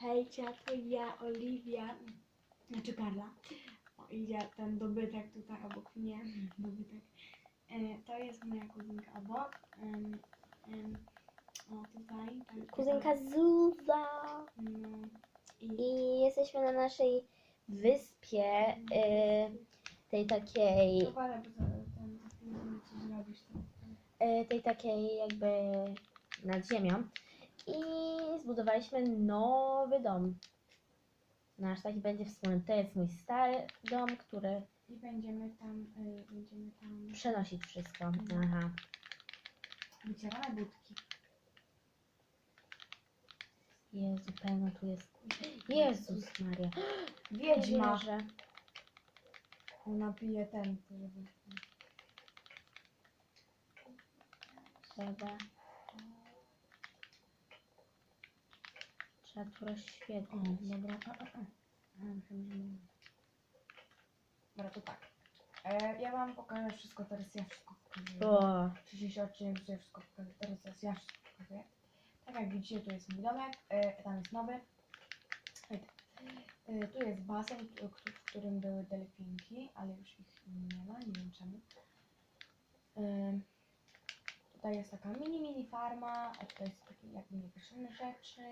Hejcia, to ja, Oliwia, znaczy Karla. O, idzie ten dobytek tutaj obok mnie, dobytek. E, to jest moja kuzynka obok. Em, em, o, tutaj. tak, Kuzynka Zuza. No, i, I jesteśmy na naszej wyspie, y, tej takiej, bo to- ten y, tej takiej jakby nad ziemią. I zbudowaliśmy nowy dom. Nasz taki będzie wspólny. To jest mój stary dom, który I będziemy tam, y, będziemy tam przenosić wszystko. Aha. wycierane budki. Jezu, pełno tu jest. Jezus Maria. Wiedźma. Wierzę. Ona pije ten, żeby... O, rozświetlić. dobra. A, a, a. Dobra, to tak. E, ja wam pokażę wszystko, teraz ja wszystko pokazuję. O, Dzisiejszy odcinek, że wszystko pokazuję, teraz, teraz ja wszystko pokazuję. Tak jak widzicie, tu jest mój domek, e, tam jest nowy. Tak. E, tu jest basen, w którym były delfinki, ale już ich nie ma, nie wiem czemu. E, tutaj jest taka mini, mini farma, a tutaj jest takie jakby niekieszone rzeczy.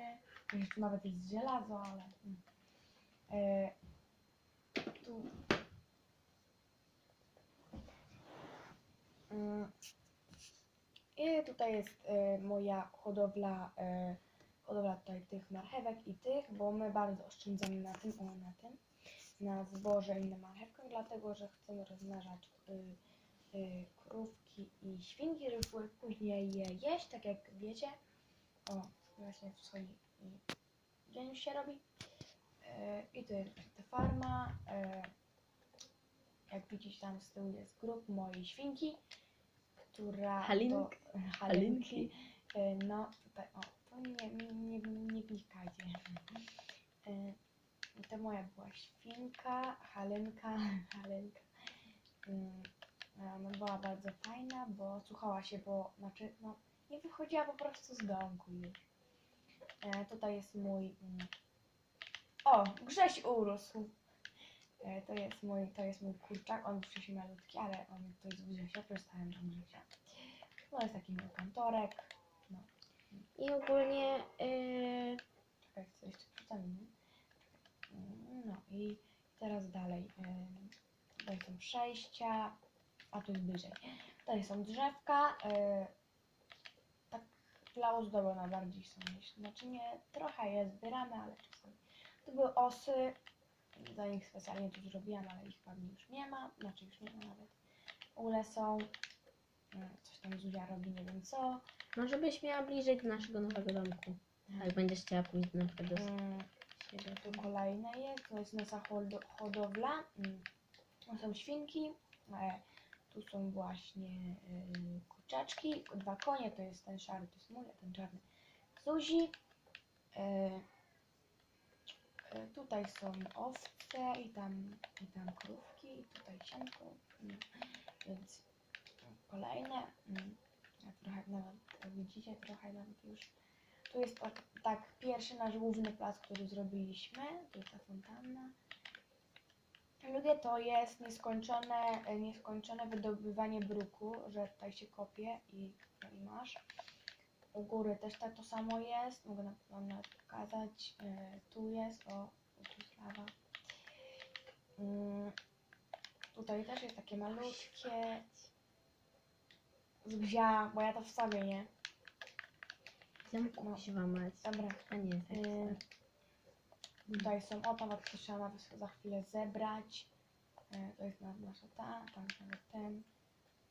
Jeszcze nawet jest żelazo, ale... mm. E, tu... Mm. I tutaj jest e, moja hodowla, e, hodowla tutaj tych marchewek i tych, bo my bardzo oszczędzamy na tym, o na tym, na zboże i na marchewkach, dlatego że chcemy rozmnażać y, y, krówki i świnki, żeby były później je jeść, tak jak wiecie. O, właśnie wschodzi i dzień już się robi. E, I to jest ta farma. E, jak widzicie tam z tyłu jest grób mojej świnki, która Halink- to, halinki. E, No tutaj, o, to nie, nie, nie, nie wnikajcie. To moja była świnka, Halenka, Halenka. Mm, e, Ona była bardzo fajna, bo słuchała się, bo znaczy, no, nie wychodziła po prostu z domku już. E, tutaj jest mój. Mm, o, Grześ urósł. E, to jest mój, to jest mój kurczak. On wcześniej malutki, ale on to jest Grzesia, przestałem do Grzesia. To jest taki mój kantorek. No, I ogólnie y, czekaj, chcę jeszcze nie? Mm, No i teraz dalej. em, Tutaj są przejścia, a tu jest bliżej. Tutaj są drzewka. e, Tak dla ozdoby one bardziej są niż. Znaczy nie, trochę je zbieramy, ale czasami. Tu były osy. Za nich specjalnie coś zrobiłam, ale ich pewnie już nie ma. Znaczy już nie ma nawet. Ule są. Mm, Coś tam Zuzia robi, nie wiem co. może byś miała bliżej do naszego nowego domku. Jak będziesz chciała pójść na przykład do Mm. Tu kolejne jest, to jest nasza hodo- hodowla. Mm, Tu są świnki, e, tu są właśnie y, kurczaczki, dwa konie, to jest ten szary, to jest mój, a ten czarny Zuzi. E, e, tutaj są owce i tam, i tam krówki, i tutaj sianko, mm, więc kolejne. Jak trochę nawet, widzicie, trochę nawet już tu jest tak, tak pierwszy nasz główny plac, który zrobiliśmy. Tu jest ta fontanna. Lubię to jest nieskończone, e, nieskończone wydobywanie bruku, że tutaj się kopie i, no i masz. U góry też tak to samo jest. Mogę na- wam nawet pokazać. E, tu jest, o, tu jest lawa. Mm, tutaj też jest takie malutkie. Zbzia, bo ja to wstawię, nie? Zamku No. kusiła mać. Dobra. A nie, Y, Tutaj są, o tam to trzeba nawet za chwilę zebrać. Y, To jest na- nasza ta, tam nawet ten.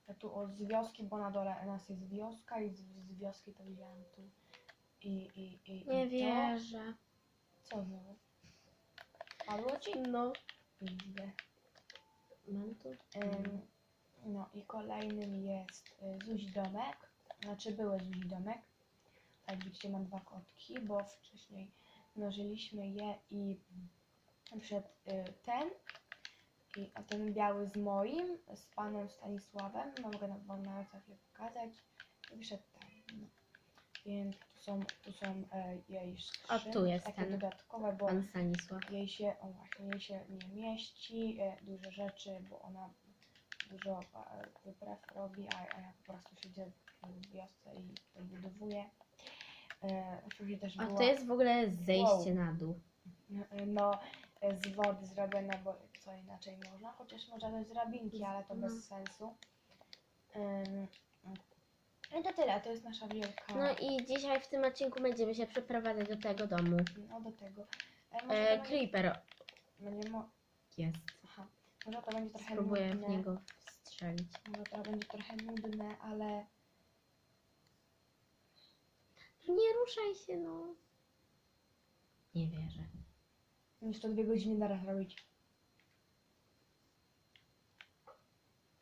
Ja tu od z wioski, bo na dole nas jest wioska i z, z wioski to wziąłem tu. I, i, i, nie i wierzę. To. Co znowu? Padło ci? No. Widzę. Mam tu. Ym, no i kolejnym jest y, Zuzi domek. Znaczy były Zuzi domek. Tak widzicie mam dwa kotki, bo wcześniej mnożyliśmy je i przed y, ten i a ten biały z moim, z panem Stanisławem, no mogę na- wam za chwilę pokazać i przed ten. No. Więc tu są, tu są e, jej O, skrzynki, tu jest takie ten dodatkowe, bo Pan Stanisław. jej się, o właśnie, jej się nie mieści e, dużo rzeczy, bo ona dużo e, wypraw robi, a, a ja po prostu siedzę w wiosce i to budowuję. E, też A to jest w ogóle zejście Wow. na dół. no, e, z wody zrobione, bo co inaczej można, chociaż można też z drabinki, ale to No. bez sensu. Ym, I to tyle, to jest nasza wielka, No i dzisiaj w tym odcinku będziemy się przeprowadzać do tego domu. no do tego. E, może E, to będzie, creeper będzie mo- jest. aha, może to będzie trochę Spróbuję w nudne. niego strzelić. Może to będzie trochę nudne, ale Nie ruszaj się, no. Nie wierzę. niż to dwie godziny naraz robić.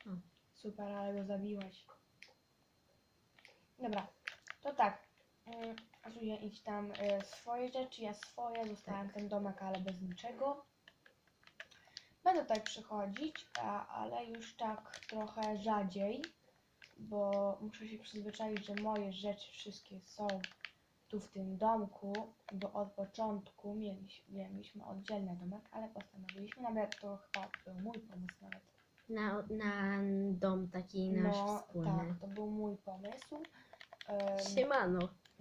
Hmm. Super, ale go zabiłaś. Dobra, to tak. Mm, Zuzia, idź tam e, swoje rzeczy, ja swoje. Zostałem ten domek, ale bez niczego. Będę tutaj przychodzić, a, ale już tak trochę rzadziej, bo muszę się przyzwyczaić, że moje rzeczy wszystkie są tu w tym domku, bo od początku mieliśmy, mieliśmy oddzielny domek, ale postanowiliśmy, nawet to chyba był mój pomysł nawet. Na, na dom taki nasz no wspólny. tak, to był mój pomysł. Em, Siemano.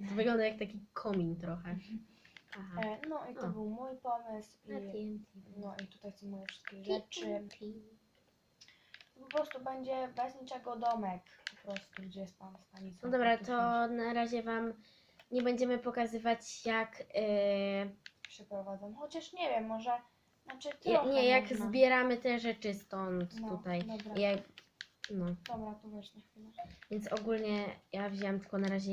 To wygląda jak taki komin trochę. Aha. e, no i to O. był mój pomysł Na i, TNT. no i tutaj są moje wszystkie rzeczy. Po prostu będzie bez niczego domek, prostu, gdzie jest pan Stanisław. No dobra, Tu to na razie wam nie będziemy pokazywać jak... Yy, Przeprowadzam, chociaż nie wiem, może, znaczy ja, trochę nie, jak można. zbieramy te rzeczy stąd No, tutaj. dobra. Jak, no, Dobra, to weź na chwilę. więc ogólnie ja wziąłem tylko na razie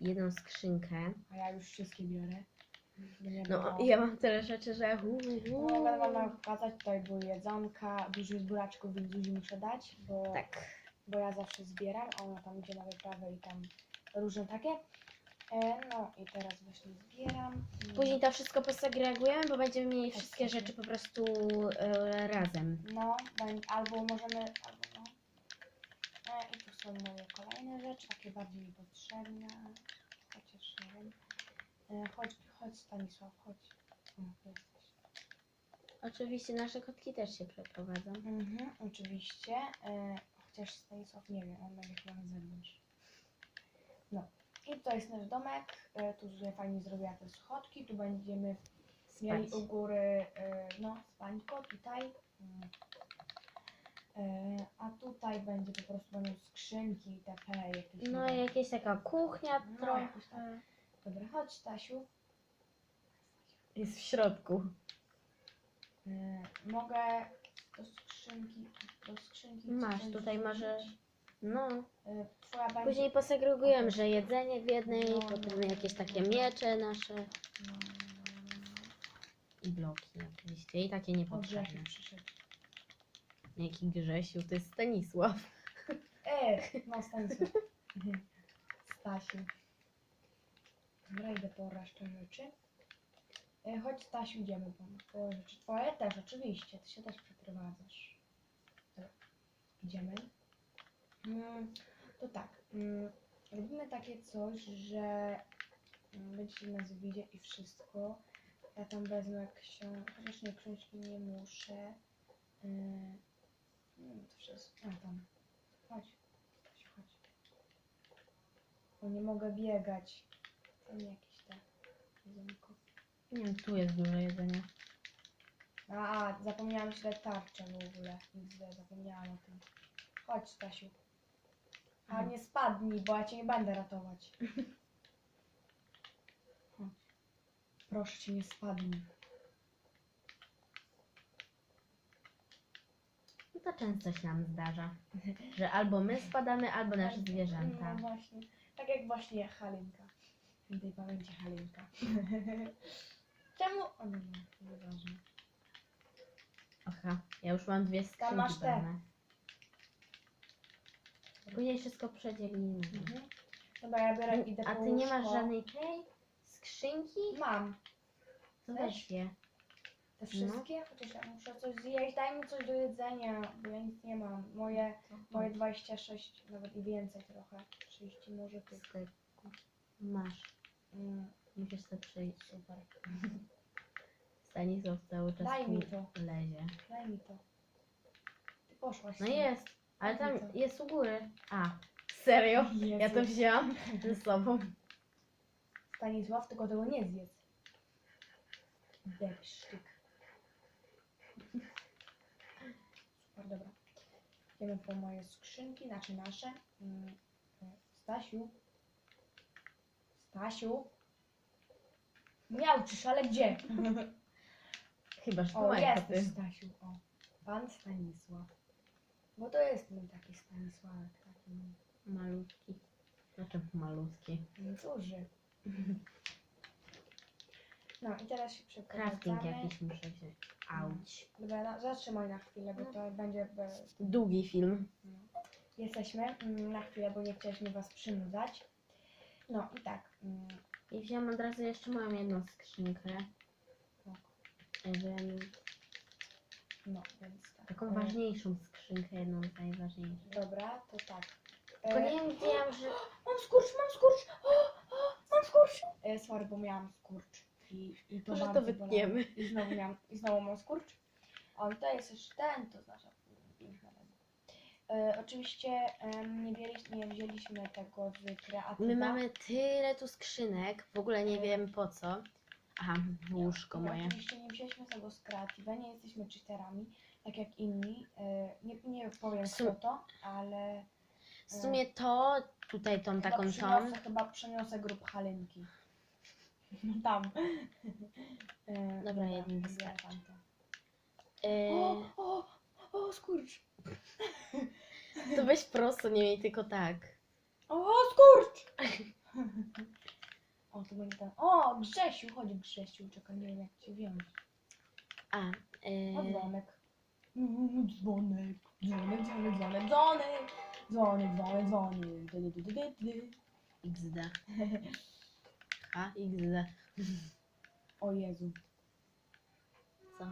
jedną skrzynkę. A ja już wszystkie biorę. Nie No, było. ja mam tyle rzeczy, że... hu, hu, hu. No, będę wam pokazać, tutaj były jedzonka, dużo jest buraczków, więc Zuzi muszę dać, bo, Tak. Bo ja zawsze zbieram, a ona tam idzie na wyprawę i tam różne takie. E, no i teraz właśnie zbieram. Później to wszystko posegregujemy, bo będziemy mieli Tak, wszystkie tak. rzeczy po prostu e, razem. No, bę- albo możemy, albo no. E, I tu są moje kolejne rzeczy, takie bardziej niepotrzebne, chociaż nie wiem. E, chodź, chodź Stanisław, chodź. O, tu jesteś. Oczywiście nasze kotki też się przeprowadzą. Mhm, oczywiście. E, chociaż Stanisław nie wie, on będzie chyba na zewnątrz. No. I to jest nasz domek. E, tu Zuzia fajnie zrobiła te schodki. Tu będziemy mieli u góry e, no, spańko tutaj. Mm. E, a tutaj będzie po prostu będą skrzynki itp. Jakieś No i wiem. jakieś taka kuchnia No, trochę. jakoś. Dobra, chodź Stasiu. Jest w środku. E, mogę do skrzynki, do skrzynki Masz, tutaj wrzucić? No. E, Twoja. Później posegregujemy, że jedzenie w jednej, No, potem no, jakieś takie no. miecze nasze No, no, no, no. i bloki oczywiście. I takie niepotrzebne. Przyszedł. Jaki Grzesiu, to jest Stanisław. E, no Stanisław. Stasiu. Dobra, idę po resztę rzeczy. E, chodź Stasiu, idziemy po, po rzeczy. Twoje też, oczywiście. Ty się też przeprowadzasz. Idziemy. Mm, to tak. Mm, robimy takie coś, że mm, będziecie nas widzieć i wszystko. Ja tam wezmę książkę, chociaż nie, książki nie muszę. To wszystko. A tam. Chodź. Stasiu, chodź. Bo nie mogę biegać. Tam jakieś te. Nie wiem, tu jest dużo jedzenia. A, a, zapomniałam źle tarczę w ogóle. Nic źle, zapomniałam o tym. Chodź, Stasiu. A Mhm. nie spadnij, bo ja cię nie będę ratować. Chodź. Proszę cię, nie spadnij. No to często się nam zdarza, że albo my spadamy, albo nasze zwierzęta. No właśnie. Tak jak właśnie Halinka. Świętej pamięci Halinka. Czemu? O nie, nie, nieważne. Aha, ja już mam dwie skrzynki masz te. pełne. Później wszystko przedzielimy. Mhm. Dobra, ja biorę, idę A po ty nie masz łóżko. żadnej tej skrzynki? Mam. To weź je. Te wszystkie? Chociaż ja muszę coś zjeść. Daj mi coś do jedzenia, bo ja nic nie mam. Moje, moje 26, nawet i więcej trochę. 30 może tych. Masz. Mm, Musisz sobie przyjść. super. Stanisław cały czas Daj tu mi to. lezie. Daj mi to. Ty poszłaś. No tam. jest, ale tam jest u góry. A, serio? Ja to Jezu. wzięłam ze sobą. Stanisław, tylko tego nie zjedz. Depsztyk. Super, dobra. Idziemy po moje skrzynki, znaczy nasze. Mm, Stasiu. Stasiu. Miałczysz, ale gdzie? Chyba, że to O, moje koty. Stasiu. O. Pan Stanisław. Bo to jest mój taki Stanisławek, taki Malutki. Znaczy malutki. duży. No i teraz się Crafting przeprowadzamy. jakiś muszę wziąć. Auć. Dobra, no, zatrzymaj na chwilę, bo to będzie... Długi film. Jesteśmy mm, na chwilę, bo nie chcieliśmy Was przynudzać. No i tak. mm, I wziąłam od razu jeszcze moją jedną skrzynkę. No, więc tak. taką E, ważniejszą skrzynkę, jedną z najważniejszych. Dobra, to tak. Tylko E, nie wiem, gdzie ja że Mam skurcz, mam skurcz! O, o, mam skurcz! E, sorry, bo miałam skurcz. I, i to Może to bardzo wytniemy. I znowu, miałam, I znowu mam skurcz. O, i to jest jeszcze ten, to znaczy piękna. E, oczywiście em, nie, wzięliśmy, nie wzięliśmy tego z kreatywa. My mamy tyle tu skrzynek, w ogóle nie wiem po co. Aha, łóżko moje. Oczywiście nie wzięliśmy tego z kreatywa, nie jesteśmy cheaterami, tak jak inni. E, nie, nie powiem W sum- kto to, ale W sumie to, tutaj tą chyba taką tą. przyniosę, chyba przyniosę grup halynki. No tam. E, Dobra, jeden wystarczy. Yy, O, o, o, skurcz! to weź prosto, nie miej tylko tak. O, skurcz! O, to będzie ten. O, Grzesiu, chodź Grzesiu, czekaj, nie wiem jak cię wziąć. A, O, yy, dzwonek. Mm, Dzwonek, dzwonek, dzwonek, dzwonek, dzwonek. Dzwonek, dzwonek, dzwonek. Dy, dy, dy, dy, dy. XD. A, XD. O Jezu. Co?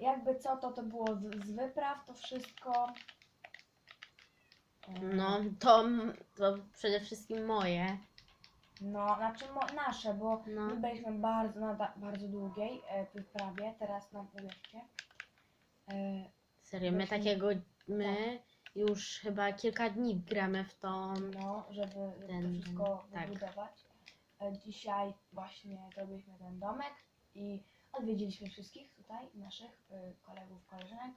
Jakby co, to to było z, z wypraw, to wszystko. E, No, to, to przede wszystkim moje. No, znaczy mo, nasze, bo No. my byliśmy bardzo na da, bardzo długiej e, wyprawie, teraz nam uwierzcie. E, Serio, my takiego, my już chyba kilka dni gramy w tą... no, żeby Ten, to wszystko tak. wybudować. E, dzisiaj właśnie zrobiliśmy ten domek i odwiedziliśmy wszystkich tutaj, naszych e, kolegów, koleżanek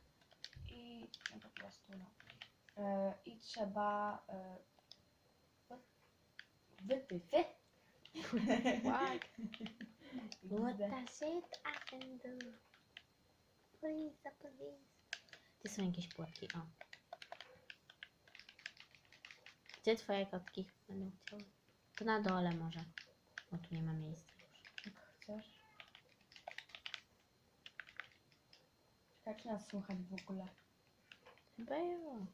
i no, po prostu no. E, I trzeba e, wypyfy. What? What the shit I can do? Please, please. Gdzie są jakieś płatki? O. Gdzie twoje kotki będą chciały? To na dole może. Bo tu nie ma miejsca już. Jak chcesz. Czy nas słychać w ogóle? Chyba jo.